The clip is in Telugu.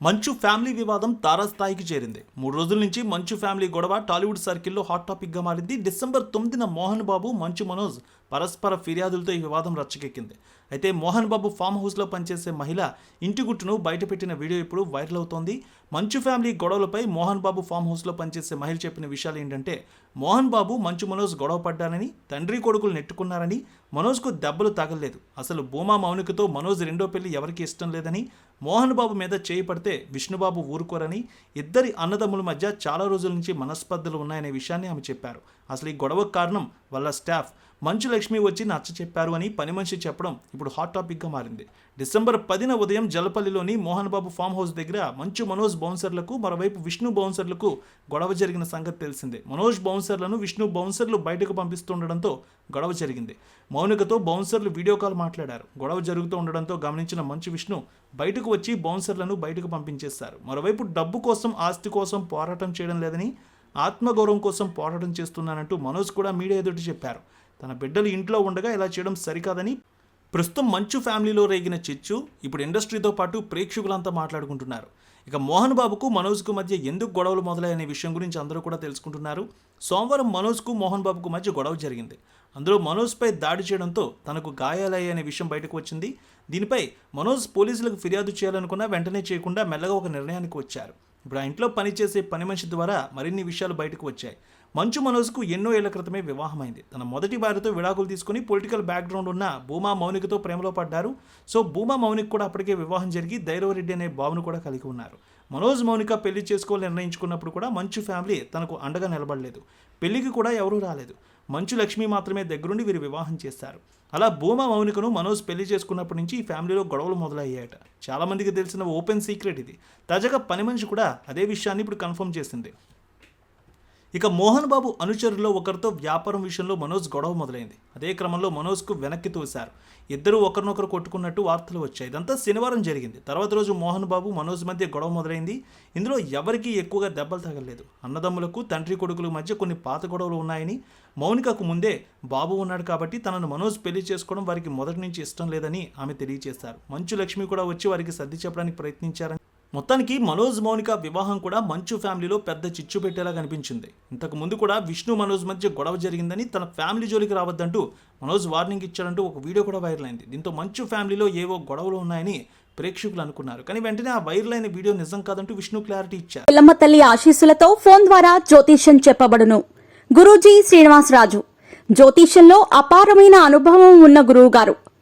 మంచు ఫ్యామిలీ వివాదం తారాస్థాయికి చేరింది. మూడు రోజుల నుంచి మంచు ఫ్యామిలీ గొడవ టాలీవుడ్ సర్కిల్లో హాట్ టాపిక్గా మారింది. డిసెంబర్ తొమ్మిదిన మోహన్ బాబు మంచు మనోజ్ పరస్పర ఫిర్యాదులతో ఈ వివాదం రచ్చకెక్కింది అయితే మోహన్ బాబు ఫామ్ హౌస్లో పనిచేసే మహిళ ఇంటి గుట్టును బయటపెట్టిన వీడియో ఇప్పుడు వైరల్ అవుతోంది. మంచు ఫ్యామిలీ గొడవలపై మోహన్ బాబు ఫామ్ హౌస్లో పనిచేసే మహిళ చెప్పిన విషయాలు ఏంటంటే మోహన్ బాబు మంచు మనోజ్ గొడవ పడ్డానని తండ్రి కొడుకులు నెట్టుకున్నారని మనోజ్కు దెబ్బలు తగలలేదు. అసలు భూమా మౌనికతో మనోజ్ రెండో పెళ్ళి ఎవరికి ఇష్టం లేదని మోహన్ బాబు మీద చేయి పడితే విష్ణుబాబు ఊరుకోరని ఇద్దరి అన్నదమ్ముల మధ్య చాలా రోజుల నుంచి మనస్పర్ధలు ఉన్నాయనే విషయాన్ని ఆమె చెప్పారు. అసలు ఈ గొడవకు కారణం వాళ్ళ స్టాఫ్. మంచు లక్ష్మి వచ్చి నచ్చ చెప్పారు అని పని మనిషి చెప్పడం ఇప్పుడు హాట్ టాపిక్గా మారింది. డిసెంబర్ పదిన ఉదయం జలపల్లిలోని మోహన్ బాబు ఫామ్ హౌస్ దగ్గర మంచు మనోజ్ బౌన్సర్లకు మరోవైపు విష్ణు బౌన్సర్లకు గొడవ జరిగిన సంగతి తెలిసిందే. మనోజ్ బౌన్సర్లను విష్ణు బౌన్సర్లు బయటకు పంపిస్తుండడంతో గొడవ జరిగింది. మౌనికతో బౌన్సర్లు వీడియో కాల్ మాట్లాడారు. గొడవ జరుగుతూ ఉండడంతో గమనించిన మంచు విష్ణు బయటకు వచ్చి బౌన్సర్లను బయటకు పంపించేశారు. మరోవైపు డబ్బు కోసం ఆస్తి కోసం పోరాటం చేయడం లేదని ఆత్మగౌరవం కోసం పోరాటం చేస్తున్నానంటూ మనోజ్ కూడా మీడియా ఎదుటి చెప్పారు. తన బిడ్డలు ఇంట్లో ఉండగా ఇలా చేయడం సరికాదని ప్రస్తుతం మంచు ఫ్యామిలీలో రేగిన చిచ్చు ఇప్పుడు ఇండస్ట్రీతో పాటు ప్రేక్షకులంతా మాట్లాడుకుంటున్నారు. ఇక మోహన్ బాబుకు మనోజ్కు మధ్య ఎందుకు గొడవలు మొదలయ్యనే విషయం గురించి అందరూ కూడా తెలుసుకుంటున్నారు. సోమవారం మనోజ్కు మోహన్ బాబుకు మధ్య గొడవ జరిగింది. అందులో మనోజ్పై దాడి చేయడంతో తనకు గాయాలయ్యనే విషయం బయటకు వచ్చింది. దీనిపై మనోజ్ పోలీసులకు ఫిర్యాదు చేయాలనుకున్నా వెంటనే చేయకుండా మెల్లగా ఒక నిర్ణయానికి వచ్చారు. ఇప్పుడు ఆ ఇంట్లో పనిచేసే పని మనిషి ద్వారా మరిన్ని విషయాలు బయటకు వచ్చాయి. మంచు మనోజ్కు ఎన్నో ఏళ్ళ క్రితమే వివాహమైంది. తన మొదటి భార్యతో విడాకులు తీసుకుని పొలిటికల్ బ్యాక్గ్రౌండ్ ఉన్న భూమా మౌనికతో ప్రేమలో పడ్డారు. సో భూమా మౌనిక్ కూడా అప్పటికే వివాహం జరిగి దైరవరెడ్డి అనే బాబును కూడా కలిగి ఉన్నారు. మనోజ్ మౌనిక పెళ్ళి చేసుకోవాలని నిర్ణయించుకున్నప్పుడు కూడా మంచు ఫ్యామిలీ తనకు అండగా నిలబడలేదు. పెళ్ళికి కూడా ఎవరూ రాలేదు. మంచు లక్ష్మి మాత్రమే దగ్గరుండి వీరు వివాహం చేస్తారు. అలా భూమా మౌనికను మనోజ్ పెళ్ళి చేసుకున్నప్పటి నుంచి ఈ ఫ్యామిలీలో గొడవలు మొదలయ్యాయట. చాలా మందికి తెలిసిన ఓపెన్ సీక్రెట్ ఇది. తాజాగా పని మనిషి కూడా అదే విషయాన్ని ఇప్పుడు కన్ఫర్మ్ చేసింది. ఇక మోహన్ బాబు అనుచరుల్లో ఒకరితో వ్యాపారం విషయంలో మనోజ్ గొడవ మొదలైంది. అదే క్రమంలో మనోజ్కు వెనక్కి తోశారు. ఇద్దరు ఒకరినొకరు కొట్టుకున్నట్టు వార్తలు వచ్చాయి. ఇదంతా శనివారం జరిగింది. తర్వాత రోజు మోహన్ బాబు మనోజ్ మధ్య గొడవ మొదలైంది. ఇందులో ఎవరికీ ఎక్కువగా దెబ్బలు తగలలేదు అన్నదమ్ములకు తండ్రి కొడుకుల మధ్య కొన్ని పాత గొడవలు ఉన్నాయని మౌనికకు ముందే బాబు ఉన్నాడు కాబట్టి తనను మనోజ్ పెళ్ళి చేసుకోవడం వారికి మొదటి నుంచి ఇష్టం లేదని ఆమె తెలియజేశారు మంచు లక్ష్మి కూడా వచ్చి వారికి సర్ది చెప్పడానికి ప్రయత్నించారని మొత్తానికి మనోజ్ మౌనిక వివాహం కూడా మంచు ఫ్యామిలీలో పెద్ద చిచ్చు పెట్టేలా కనిపించింది. ఇంతకు ముందు కూడా విష్ణు మనోజ్ మధ్య గొడవ జరిగిందని తన ఫ్యామిలీ జోలికి రావద్దంటూ మనోజ్ వార్నింగ్ ఇచ్చాడంటూ ఒక వీడియో కూడా వైరల్ అయింది. దీంతో మంచు ఫ్యామిలీలో ఏవో గొడవలు ఉన్నాయని ప్రేక్షకులు అనుకున్నారు. కానీ వెంటనే ఆ వైరల్ అయిన వీడియో నిజం కాదంటూ విష్ణు క్లారిటీ ఇచ్చారు. పిల్లమ్మ తల్లి ఆశీస్సులతో ఫోన్ ద్వారా జ్యోతిష్యం చెప్పబడును. గురూజీ శ్రీనివాసరాజు. జ్యోతిష్యంలో అపారమైన అనుభవం ఉన్న గురువు గారు